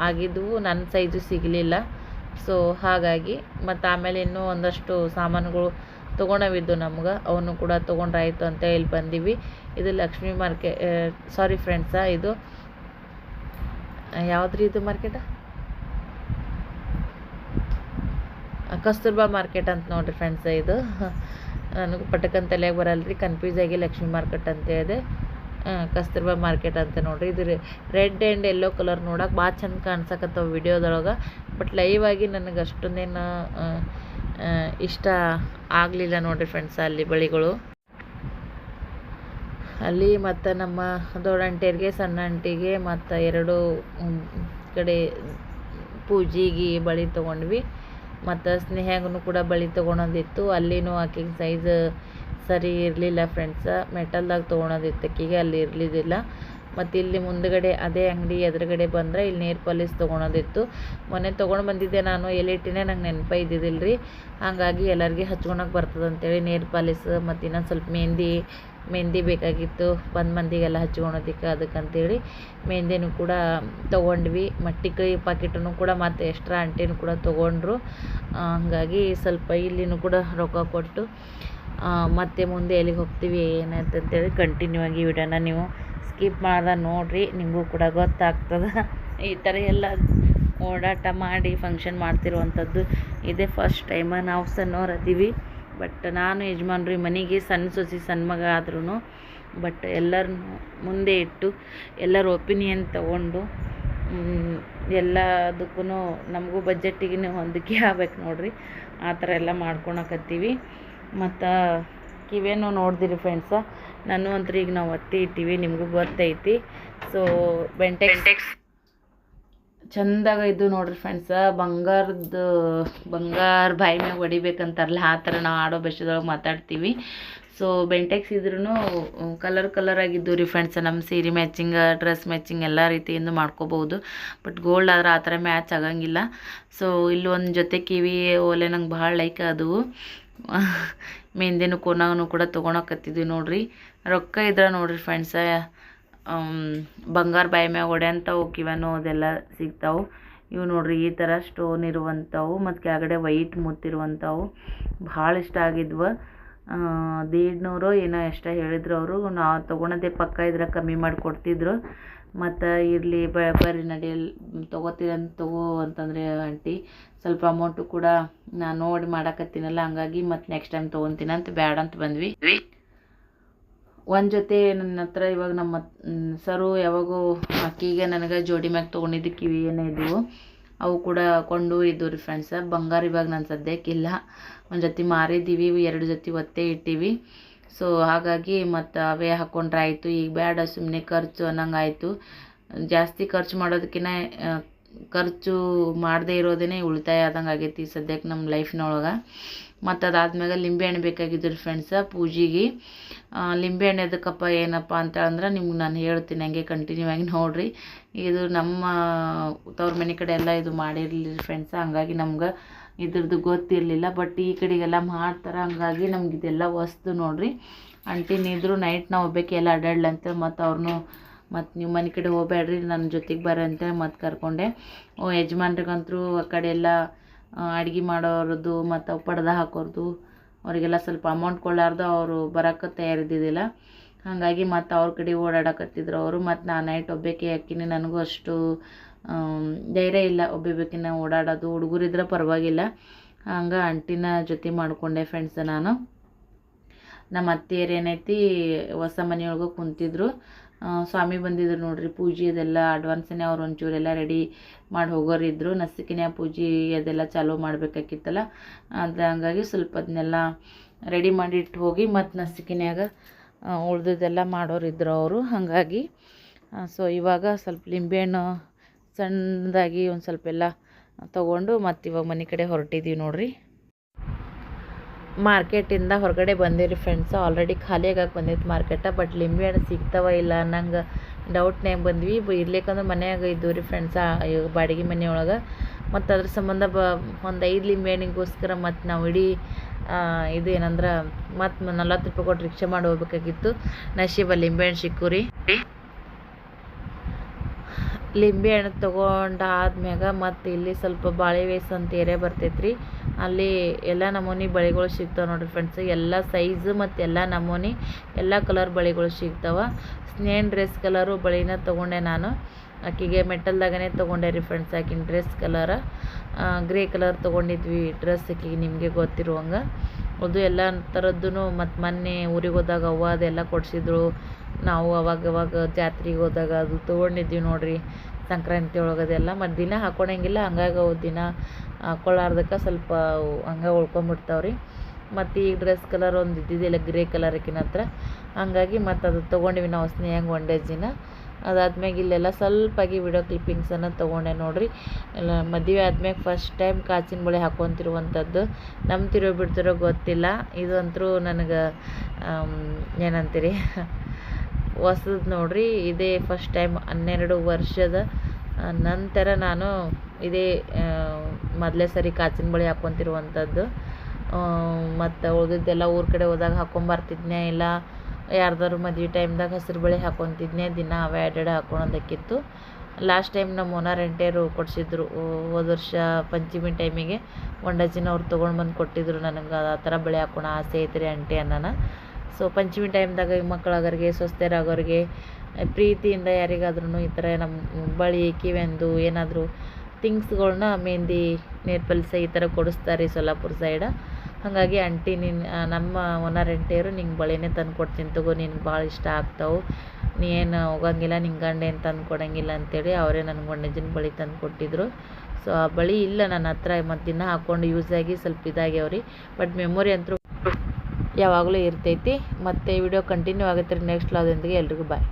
ಆಗಿದ್ದವು ನನ್ನ ಸೈಜು ಸಿಗಲಿಲ್ಲ. ಸೊ ಹಾಗಾಗಿ ಮತ್ತು ಆಮೇಲೆ ಇನ್ನೂ ಒಂದಷ್ಟು ಸಾಮಾನುಗಳು ತೊಗೊಂಡವಿದ್ದು ನಮ್ಗೆ. ಅವನು ಕೂಡ ತೊಗೊಂಡ್ರಾಯ್ತು ಅಂತ ಹೇಳಿ ಬಂದೀವಿ. ಇದು ಲಕ್ಷ್ಮೀ ಮಾರ್ಕೆ ಸಾರಿ ಫ್ರೆಂಡ್ಸ ಇದು ಯಾವುದ್ರಿ ಇದು ಮಾರ್ಕೆಟ? ಕಸ್ತೂರ್ಬಾ ಮಾರ್ಕೆಟ್ ಅಂತ ನೋಡ್ರಿ ಫ್ರೆಂಡ್ಸ ಇದು. ನನಗೂ ಪಟಕನ್ ಬರಲ್ರಿ ಕನ್ಫ್ಯೂಸ್ ಆಗಿ ಲಕ್ಷ್ಮೀ ಮಾರ್ಕೆಟ್ ಅಂತ ಆ, ಕಸ್ತೂರ್ಬಾ ಮಾರ್ಕೆಟ್ ಅಂತ ನೋಡ್ರಿ. ಇದು ರೆಡ್ ಆ್ಯಂಡ್ ಯೆಲ್ಲೋ ಕಲರ್ ನೋಡಕ್ಕೆ ಭಾಳ ಚಂದ ಕಾಣಿಸಕತ್ತವ ವಿಡಿಯೋದೊಳಗೆ. ಬಟ್ ಲೈವ್ ಆಗಿ ನನಗೆ ಅಷ್ಟೊಂದೇನು ಇಷ್ಟ ಆಗಲಿಲ್ಲ ನೋಡಿರಿ ಫ್ರೆಂಡ್ಸ್ ಅಲ್ಲಿ, ಬಳಿಗಳು. ಅಲ್ಲಿ ಮತ್ತು ನಮ್ಮ ದೊಡ್ಡ ಆಂಟಿಯರಿಗೆ ಸಣ್ಣ ಅಂಟಿಗೆ ಮತ್ತು ಎರಡು ಕಡೆ ಪೂಜೆಗೆ ಬಳಿ ತೊಗೊಂಡ್ವಿ. ಮತ್ತು ಸ್ನೇಹಗೂ ಕೂಡ ಬಳಿ ತೊಗೊಳೋದಿತ್ತು ಅಲ್ಲಿನೂ ಆಕೆಗೆ ಸೈಜ್ ಸರಿ ಇರಲಿಲ್ಲ ಫ್ರೆಂಡ್ಸ ಮೆಟಲ್ದಾಗ ಆಕಿಗೆ ಅಲ್ಲಿ ಇರಲಿದ್ದಿಲ್ಲ. ಮತ್ತು ಇಲ್ಲಿ ಮುಂದುಗಡೆ ಅದೇ ಅಂಗಡಿ ಎದುರುಗಡೆ ಬಂದರೆ ಇಲ್ಲಿ ನೇರ್ ಪಾಲಿಸ್ ತೊಗೊಳೋದಿತ್ತು ಮೊನ್ನೆ ತೊಗೊಂಡು ಬಂದಿದ್ದೆ ನಾನು ಎಲ್ಲಿಟ್ಟಿನೇ ನಂಗೆ ನೆನಪೇ ಇದ್ದಿದ್ದಿಲ್ಲ ರೀ ಹಾಗಾಗಿ ಎಲ್ಲರಿಗೆ ಹಚ್ಕೊಳಕ್ಕೆ ಬರ್ತದೆ ಅಂತೇಳಿ ನೇರ್ ಪಾಲಿಸ್ ಮತ್ತು ಇನ್ನೊಂದು ಸ್ವಲ್ಪ ಮೆಹಂದಿ ಮೆಹಂದಿ ಬೇಕಾಗಿತ್ತು. ಬಂದು ಮಂದಿಗೆಲ್ಲ ಹಚ್ಕೊಳೋದಕ್ಕೆ ಅದಕ್ಕಂತೇಳಿ ಮೆಹಂದಿನೂ ಕೂಡ ತೊಗೊಂಡ್ವಿ. ಮಟ್ಟಿಗೆ ಪಾಕಿಟನ್ನು ಕೂಡ ಮತ್ತು ಎಕ್ಸ್ಟ್ರಾ ಅಂಟಿನೂ ಕೂಡ ತೊಗೊಂಡ್ರು. ಹಾಗಾಗಿ ಸ್ವಲ್ಪ ಇಲ್ಲಿನೂ ಕೂಡ ರೊಕ್ಕ ಕೊಟ್ಟು ಮತ್ತೆ ಮುಂದೆ ಎಲ್ಲಿಗೆ ಹೋಗ್ತೀವಿ, ಏನಂತಂತೇಳಿ ಕಂಟಿನ್ಯೂ ಆಗಿ ವಿಡಿಯೋನ ನೀವು ಸ್ಕಿಪ್ ಮಾಡ್ದೆ ನೋಡಿರಿ, ನಿಮಗೂ ಕೂಡ ಗೊತ್ತಾಗ್ತದೆ. ಈ ಥರ ಎಲ್ಲ ಓಡಾಟ ಮಾಡಿ ಫಂಕ್ಷನ್ ಮಾಡ್ತಿರುವಂಥದ್ದು ಇದೇ ಫಸ್ಟ್ ಟೈಮ ನಾವು ಸಣ್ಣವ್ರು ಅದೀವಿ. ಬಟ್ ನಾನು ಯಜಮಾನ್ರಿ ಮನೆಗೆ ಸಣ್ಣ ಸೊಸಿ, ಸಣ್ಣ ಮಗ ಆದ್ರೂ ಬಟ್ ಎಲ್ಲರನ್ನು ಮುಂದೆ ಇಟ್ಟು ಎಲ್ಲರ ಒಪಿನಿಯನ್ ತಗೊಂಡು ಎಲ್ಲದಕ್ಕೂ ನಮಗೂ ಬಜೆಟ್ಟಿಗೆ ಹೊಂದಿಕೆ ಆಗ್ಬೇಕು ನೋಡಿರಿ. ಆ ಥರ ಎಲ್ಲ ಮಾಡ್ಕೊಳಕತ್ತೀವಿ ಮತ್ತು ಕಿವಿಯೂ ನೋಡಿದಿರಿ ಫ್ರೆಂಡ್ಸ ನಾನು ಅಂತೂ ಈಗ ನಾವು ಒತ್ತಿ ಇಟ್ಟೀವಿ, ನಿಮಗೂ ಗೊತ್ತೈತಿ. ಸೊ ಬೆಂಟೆಕ್ಸ್ ಚಂದಾಗ ಇದು ನೋಡ್ರಿ ಫ್ರೆಂಡ್ಸ ಬಂಗಾರದ, ಬಂಗಾರ ಬಾಯಿ ಮ್ಯಾಗ ಹೊಡಿಬೇಕಂತಾರಲ್ಲ, ಆ ಥರ ನಾವು ಆಡೋ ಭಾಷೆದೊಳಗೆ ಮಾತಾಡ್ತೀವಿ. ಸೊ ಬೆಂಟೆಕ್ಸ್ ಇದ್ರೂ ಕಲರ್ ಕಲರ್ ಆಗಿದ್ದು ರೀ ಫ್ರೆಂಡ್ಸ್ ನಮ್ಮ ಸೀರೆ ಮ್ಯಾಚಿಂಗ್ ಡ್ರೆಸ್ ಮ್ಯಾಚಿಂಗ್ ಎಲ್ಲ ರೀತಿಯಿಂದ ಮಾಡ್ಕೋಬೋದು. ಬಟ್ ಗೋಲ್ಡ್ ಆದ್ರೆ ಆ ಥರ ಮ್ಯಾಚ್ ಆಗಂಗಿಲ್ಲ. ಸೊ ಇಲ್ಲಿ ಒಂದು ಜೊತೆ ಕಿವಿ ಓಲೆ ನಂಗೆ ಭಾಳ ಲೈಕ್ ಆದವು. ಮೆಹಂದಿನೂ ಕೋನಾಗೂ ಕೂಡ ತೊಗೊಳಕತ್ತಿದ್ವಿ ನೋಡ್ರಿ. ರೊಕ್ಕ ಇದ್ರೆ ನೋಡ್ರಿ ಫ್ರೆಂಡ್ಸ ಬಂಗಾರ ಬಾಯಿ ಮ್ಯಾಗ ಹೊಡೆಯಂಥವು ಕಿವನು ಅದೆಲ್ಲ ಸಿಗ್ತಾವೆ. ಇವು ನೋಡ್ರಿ ಈ ಥರ ಸ್ಟೋನ್ ಇರುವಂಥವು ಮತ್ತು ಕೆಳಗಡೆ ವೈಟ್ ಮುತ್ತಿರುವಂಥವು ಭಾಳ ಇಷ್ಟ ಆಗಿದ್ವು. ದೇಡ್ನೂರು ಏನೋ ಎಷ್ಟ ಹೇಳಿದ್ರು ಅವರು ನಾವು ತೊಗೊಳೋದೇ ಪಕ್ಕ ಇದ್ರೆ ಕಮ್ಮಿ ಮಾಡಿ ಕೊಡ್ತಿದ್ರು. ಮತ್ತು ಇರಲಿ ಬರ್ರಿ ನಡಿಯಲ್ಲಿ ತೊಗೋತೀರಂತ ತಗೋ ಅಂತಂದರೆ ಆಂಟಿ ಸ್ವಲ್ಪ ಅಮೌಂಟು ಕೂಡ ನಾನು ನೋಡಿ ಮಾಡಕತ್ತೀನಲ್ಲ ಹಂಗಾಗಿ ಮತ್ತು ನೆಕ್ಸ್ಟ್ ಟೈಮ್ ತೊಗೊತೀನಿ ಅಂತ ಬ್ಯಾಡ ಅಂತ ಬಂದ್ವಿ. ಒಂದು ಜೊತೆ ನನ್ನ ಹತ್ರ ಇವಾಗ ನಮ್ಮ ಸರು ಯಾವಾಗೂ ಅಕ್ಕಿಗೆ ನನಗೆ ಜೋಡಿ ಮ್ಯಾಗ ತೊಗೊಂಡಿದ್ದು ಕಿವಿ ಏನೋ ಇದ್ವು ಅವು ಕೂಡ ಕೊಂಡು ಇದ್ದವು ರೀ ಫ್ರೆಂಡ್ಸ ಬಂಗಾರ ಇವಾಗ ನಾನು ಸದ್ಯಕ್ಕಿಲ್ಲ ಒಂದು ಜೊತೆ ಮಾರಿದ್ದೀವಿ ಎರಡು ಜೊತೆ ಒತ್ತೆ ಇಟ್ಟೀವಿ. ಸೊ ಹಾಗಾಗಿ ಮತ್ತು ಅವೇ ಹಾಕ್ಕೊಂಡ್ರೆ ಆಯಿತು. ಈಗ ಬೇಡ ಸುಮ್ಮನೆ ಖರ್ಚು ಅನ್ನಂಗೆ ಆಯಿತು. ಜಾಸ್ತಿ ಖರ್ಚು ಮಾಡೋದಕ್ಕಿಂತ ಖರ್ಚು ಮಾಡದೇ ಇರೋದೇ ಉಳಿತಾಯ ಆದಂಗೆ ಆಗೈತಿ ಸದ್ಯಕ್ಕೆ ನಮ್ಮ ಲೈಫ್ನೊಳಗೆ. ಮತ್ತು ಅದಾದ್ಮೇಲೆ ಲಿಂಬೆಹಣ್ಣು ಹಣ್ಣು ರೀ ಫ್ರೆಂಡ್ಸ ಪೂಜೆಗೆ. ಲಿಂಬೆಹಣ್ಣು ಎದಕ್ಕಪ್ಪ, ಏನಪ್ಪ ಅಂತ ಅಂದ್ರೆ ನಿಮ್ಗೆ ನಾನು ಹೇಳ್ತೀನಿ, ಹಂಗೆ ಕಂಟಿನ್ಯೂ ಆಗಿ ನೋಡಿರಿ. ಇದು ನಮ್ಮ, ತವ್ರ ಮನೆ ಕಡೆ ಎಲ್ಲ ಇದು ಮಾಡಿರಲಿಲ್ಲ ಫ್ರೆಂಡ್ಸ ಹಂಗಾಗಿ ನಮ್ಗೆ ಇದ್ರದ್ದು ಗೊತ್ತಿರಲಿಲ್ಲ. ಬಟ್ ಈ ಕಡೆಗೆಲ್ಲ ಮಾಡ್ತಾರೆ, ಹಂಗಾಗಿ ನಮ್ಗೆ ಇದೆಲ್ಲ ವಸ್ತು ನೋಡಿರಿ. ಅಂಟಿನಿದ್ರು ನೈಟ್ ನಾವು ಒಬ್ಬಾಕಿ ಎಲ್ಲ ಅಡ್ಡಾಡ್ಲಂತೇಳಿ ಮತ್ತು ಅವ್ರನ್ನೂ ಮತ್ತು ನೀವು ಮನೆ ಕಡೆ ಹೋಗ್ಬೇಡ್ರಿ ನನ್ನ ಜೊತೆಗೆ ಬರ್ರಿ ಅಂತೇಳಿ ಮತ್ತು ಕರ್ಕೊಂಡೆ. ಓ ಯಜಮಾನ್ರಿಗಂತೂ ಆ ಕಡೆ ಎಲ್ಲ ಅಡ್ಗೆ ಮಾಡೋರದ್ದು ಮತ್ತು ಅವು ಪಡ್ದ ಹಾಕೋರ್ದು, ಅವರಿಗೆಲ್ಲ ಸ್ವಲ್ಪ ಅಮೌಂಟ್ ಕೊಡಲಾರ್ದು ಅವರು ಬರೋಕ್ಕೆ ತಯಾರಿದ್ದಿದ್ದಿಲ್ಲ. ಹಾಗಾಗಿ ಮತ್ತು ಅವ್ರ ಕಡೆ ಓಡಾಡಕತ್ತಿದ್ರು ಅವರು ಮತ್ತು ನಾನು ನೈಟ್ ಒಬ್ಬಾಕಿ ಹಾಕಿನಿ ನನಗೂ ಅಷ್ಟು ಧೈರ್ಯ ಇಲ್ಲ ಒಬ್ಬಬೇಕಿನ ಓಡಾಡೋದು ಹುಡುಗರಿದ್ರೆ ಪರವಾಗಿಲ್ಲ. ಹಂಗೆ ಅಂಟಿನ ಜೊತೆ ಮಾಡಿಕೊಂಡೆ ಫ್ರೆಂಡ್ಸ್ ನಾನು. ನಮ್ಮ ಅತ್ತೆಯರು ಏನೈತಿ, ಹೊಸ ಮನೆಯೊಳಗೆ ಕುಂತಿದ್ರು. ಸ್ವಾಮಿ ಬಂದಿದ್ರು ನೋಡ್ರಿ, ಪೂಜೆ ಅದೆಲ್ಲ ಅಡ್ವಾನ್ಸನ್ನೇ ಅವ್ರು ಒಂಚೂರೆಲ್ಲ ರೆಡಿ ಮಾಡಿ ಹೋಗೋರಿದ್ರು ನಸಿಕಿನ ಪೂಜೆ ಅದೆಲ್ಲ ಚಾಲೂ ಮಾಡಬೇಕಾಗಿತ್ತಲ್ಲ ಅದು ಹಂಗಾಗಿ ಸ್ವಲ್ಪ ಅದನ್ನೆಲ್ಲ ರೆಡಿ ಮಾಡಿ ಇಟ್ಟು ಹೋಗಿ ಮತ್ತು ನಸಿಕಿನ್ಯಾಗ ಉಳ್ದಿದ್ದೆಲ್ಲ ಮಾಡೋರಿದ್ರು ಅವರು. ಹಾಗಾಗಿ ಸೊ ಇವಾಗ ಸ್ವಲ್ಪ ಲಿಂಬೆಹಣ್ಣು ಸಣ್ಣದಾಗಿ ಒಂದು ಸ್ವಲ್ಪ ಎಲ್ಲ ತೊಗೊಂಡು ಮತ್ತು ಇವಾಗ ಮನೆ ಕಡೆ ಹೊರಟಿದ್ದೀವಿ ನೋಡ್ರಿ. ಮಾರ್ಕೆಟಿಂದ ಹೊರಗಡೆ ಬಂದಿರಿ ಫ್ರೆಂಡ್ಸ್ ಆಲ್ರೆಡಿ ಖಾಲಿ ಆಗಕ್ಕೆ ಬಂದೈತೆ ಮಾರ್ಕೆಟ ಬಟ್ ಲಿಂಬೆ ಹಣ್ಣು ಸಿಗ್ತಾವ ಇಲ್ಲ, ನಂಗೆ ಡೌಟ್ನ್ಯಾಗ ಬಂದ್ವಿ. ಇರ್ಲಿಕ್ಕಂದ್ರೆ ಮನ್ಯಾಗ ಇದ್ದು ರೀ ಫ್ರೆಂಡ್ಸ ಬಾಡಿಗೆ ಮನೆಯೊಳಗೆ. ಮತ್ತು ಅದ್ರ ಸಂಬಂಧ ಬ ಒಂದು ಐದು ಲಿಂಬೆ ಹಣ್ಣಿಗೋಸ್ಕರ ಮತ್ತು ನಾವು ಇಡೀ ಇದು ಏನಂದ್ರೆ, ಮತ್ತು ನಲ್ವತ್ತು ರೂಪಾಯಿ ಕೊಟ್ಟು ರಿಕ್ಷಾ ಮಾಡಿ ಹೋಗ್ಬೇಕಾಗಿತ್ತು. ನಶೀಬ ಲಿಂಬೆ ಹಣ್ಣು ಸಿಕ್ಕು ರೀ ಲಿಂಬೆ ಹಣ್ಣು ತೊಗೊಂಡಾದ್ಮ್ಯಾಗ ಮತ್ತು ಇಲ್ಲಿ ಸ್ವಲ್ಪ ಬಾಳೆ ವೇಸ್ ಅಂತ ಏರಿಯಾ ಬರ್ತೈತ್ರಿ. ಅಲ್ಲಿ ಎಲ್ಲ ನಮೂನಿ ಬಳೆಗಳು ಸಿಗ್ತಾವೆ ನೋಡಿರಿ ಫ್ರೆಂಡ್ಸ್ ಎಲ್ಲ ಸೈಜು ಮತ್ತು ಎಲ್ಲ ನಮೂನಿ, ಎಲ್ಲ ಕಲರ್ ಬಳೆಗಳು ಸಿಗ್ತಾವೆ. ಸ್ನೇಹನ್ ಡ್ರೆಸ್ ಕಲರು ಬಳಿನ ತೊಗೊಂಡೆ ನಾನು. ಆಕಿಗೆ ಮೆಟಲ್ದಾಗನೇ ತೊಗೊಂಡೆ ರೀ ಫ್ರೆಂಡ್ಸ್ ಆಕಿನ ಡ್ರೆಸ್ ಕಲರ ಗ್ರೇ ಕಲರ್ ತೊಗೊಂಡಿದ್ವಿ ಡ್ರೆಸ್ ಆಕಿಗೆ ನಿಮಗೆ ಗೊತ್ತಿರುವಂಗೆ. ಅದು ಎಲ್ಲ ಥರದ್ದು ಮತ್ತು ಮೊನ್ನೆ ಊರಿಗೆ ಹೋದಾಗ ಅವ್ವ ಅದೆಲ್ಲ ಕೊಡಿಸಿದ್ರು. ನಾವು ಅವಾಗ ಅವಾಗ ಜಾತ್ರೆಗೆ ಹೋದಾಗ ಅದು ತೊಗೊಂಡಿದ್ವಿ ನೋಡಿರಿ. ಸಂಕ್ರಾಂತಿ ಒಳಗದೆಲ್ಲ ಮತ್ತು ದಿನ ಹಾಕ್ಕೊಳಂಗಿಲ್ಲ ಹಂಗಾಗಿ ಅವು ದಿನ ಹಾಕ್ಕೊಳ್ಳಾರ್ದಕ್ಕೆ ಸ್ವಲ್ಪ ಹಂಗ ಉಳ್ಕೊಂಬಿಡ್ತಾವೆ ರೀ ಮತ್ತು ಈ ಡ್ರೆಸ್ ಕಲರ್ ಒಂದು ಇದ್ದಿದ್ದಿಲ್ಲ ಗ್ರೇ ಕಲರ್ ಆಕಿನ ಹತ್ರ. ಹಂಗಾಗಿ ಮತ್ತು ಅದು ತೊಗೊಂಡ್ವಿ ನಾವು ಸ್ನೇಹಂಗೆ ಒನ್ ದಿನ. ಅದಾದ್ಮ್ಯಾಗ ಇಲ್ಲೆಲ್ಲ ಸ್ವಲ್ಪಾಗಿ ವಿಡಿಯೋ ಕ್ಲಿಪ್ಪಿಂಗ್ಸನ್ನು ತೊಗೊಂಡೆ ನೋಡಿರಿ. ಎಲ್ಲ ಮದುವೆ ಆದ್ಮ್ಯಾಗ ಫಸ್ಟ್ ಟೈಮ್ ಕಾಚಿನ ಬಳೆ ಹಾಕ್ಕೊಂತಿರುವಂಥದ್ದು ನಂಬ್ತಿರೋ ಬಿಡ್ತಿರೋ ಗೊತ್ತಿಲ್ಲ. ಇದಂತರೂ ನನಗೆ ಏನಂತೀರಿ? ಹೊಸದು ನೋಡ್ರಿ. ಇದೇ ಫಸ್ಟ್ ಟೈಮ್ ಹನ್ನೆರಡು ವರ್ಷದ ನಂತರ ನಾನು ಇದೇ ಮೊದಲೇ ಸರಿ ಕಾಚಿನ ಬಳೆ ಹಾಕ್ಕೊಂತಿರುವಂಥದ್ದು ಮತ್ತು ಉಳಿದಿದ್ದೆಲ್ಲ ಊರ ಕಡೆ ಹೋದಾಗ ಹಾಕ್ಕೊಂಬರ್ತಿದ್ನೆ ಇಲ್ಲ? ಯಾರ್ದಾರು ಮದ್ವೆ ಟೈಮ್ದಾಗ ಹಸಿರು ಬಳೆ ಹಾಕ್ಕೊಂತಿದ್ನೆ ದಿನ ಅವೇ ಎರಡೆರಡು ಹಾಕ್ಕೊಳೋದಕ್ಕಿತ್ತು ಲಾಸ್ಟ್ ಟೈಮ್ ನಮ್ಮ ಓನರ್ ಎಂಟೇರು ಕೊಡಿಸಿದ್ರು. ಹೋದ ವರ್ಷ ಪಂಚಮಿ ಟೈಮಿಗೆ ಒಂದು ಡಜನ್ ಅವ್ರು ತೊಗೊಂಡು ಬಂದು ಕೊಟ್ಟಿದ್ರು ನನಗೆ. ಆ ಥರ ಬಳೆ ಹಾಕೋಣ ಆಸೆ ಐತ್ರಿ ಅಂಟಿ ಅನ್ನೋಣ ಸೊ ಪಂಚಮಿ ಟೈಮ್ದಾಗ ಮಕ್ಕಳಾಗೋರಿಗೆ ಸ್ವಸ್ಥರಾಗೋರಿಗೆ ಪ್ರೀತಿಯಿಂದ ಯಾರಿಗಾದ್ರೂ ಈ ಥರ ನಮ್ಮ ಬಳಿ ಕಿವೆಂದು ಏನಾದರೂ ಥಿಂಗ್ಸ್ಗಳ್ನ ಮೆಹಂದಿ ನೇರ್ಪಲ್ಸೆ ಈ ಥರ ಕೊಡಿಸ್ತಾರೆ ಸೊಲ್ಲಾಪುರ ಸೈಡ. ಹಾಗಾಗಿ ಆಂಟಿ ನಿನ್ನ ನಮ್ಮ ಓನರ್ ನಿಂಗೆ ಬಳೆನೇ ತಂದು ಕೊಡ್ತೀನಿ ತಗೋ, ನಿನ್ಗೆ ಭಾಳ ಇಷ್ಟ ಆಗ್ತಾವೆ. ನೀ ಏನು ಹೋಗಂಗಿಲ್ಲ ನಿಂಗೆ ಗಂಡ ಏನು ತಂದು ಕೊಡಂಗಿಲ್ಲ ಅಂತೇಳಿ ಅವರೇ ನನಗೆ ಗೊಂಡೆಜಿನ ಬಳಿ ತಂದು ಕೊಟ್ಟಿದ್ರು ಸೊ ಆ ಬಳಿ ಇಲ್ಲ, ನನ್ನ ಹತ್ರ ಮತ್ತು ದಿನ ಹಾಕ್ಕೊಂಡು ಯೂಸ್ ಆಗಿ ಸ್ವಲ್ಪ ಇದಾಗ್ಯಾವ್ರಿ. ಬಟ್ ಮೆಮೊರಿ ಅಂತೂ ಯಾವಾಗಲೂ ಇರ್ತೈತಿ. ಮತ್ತು ವಿಡಿಯೋ ಕಂಟಿನ್ಯೂ ಆಗುತ್ತೆ ರೀ ನೆಕ್ಸ್ಟ್ ಲಾದೊಂದಿಗೆ ಎಲ್ರಿಗೂ ಬಾಯ್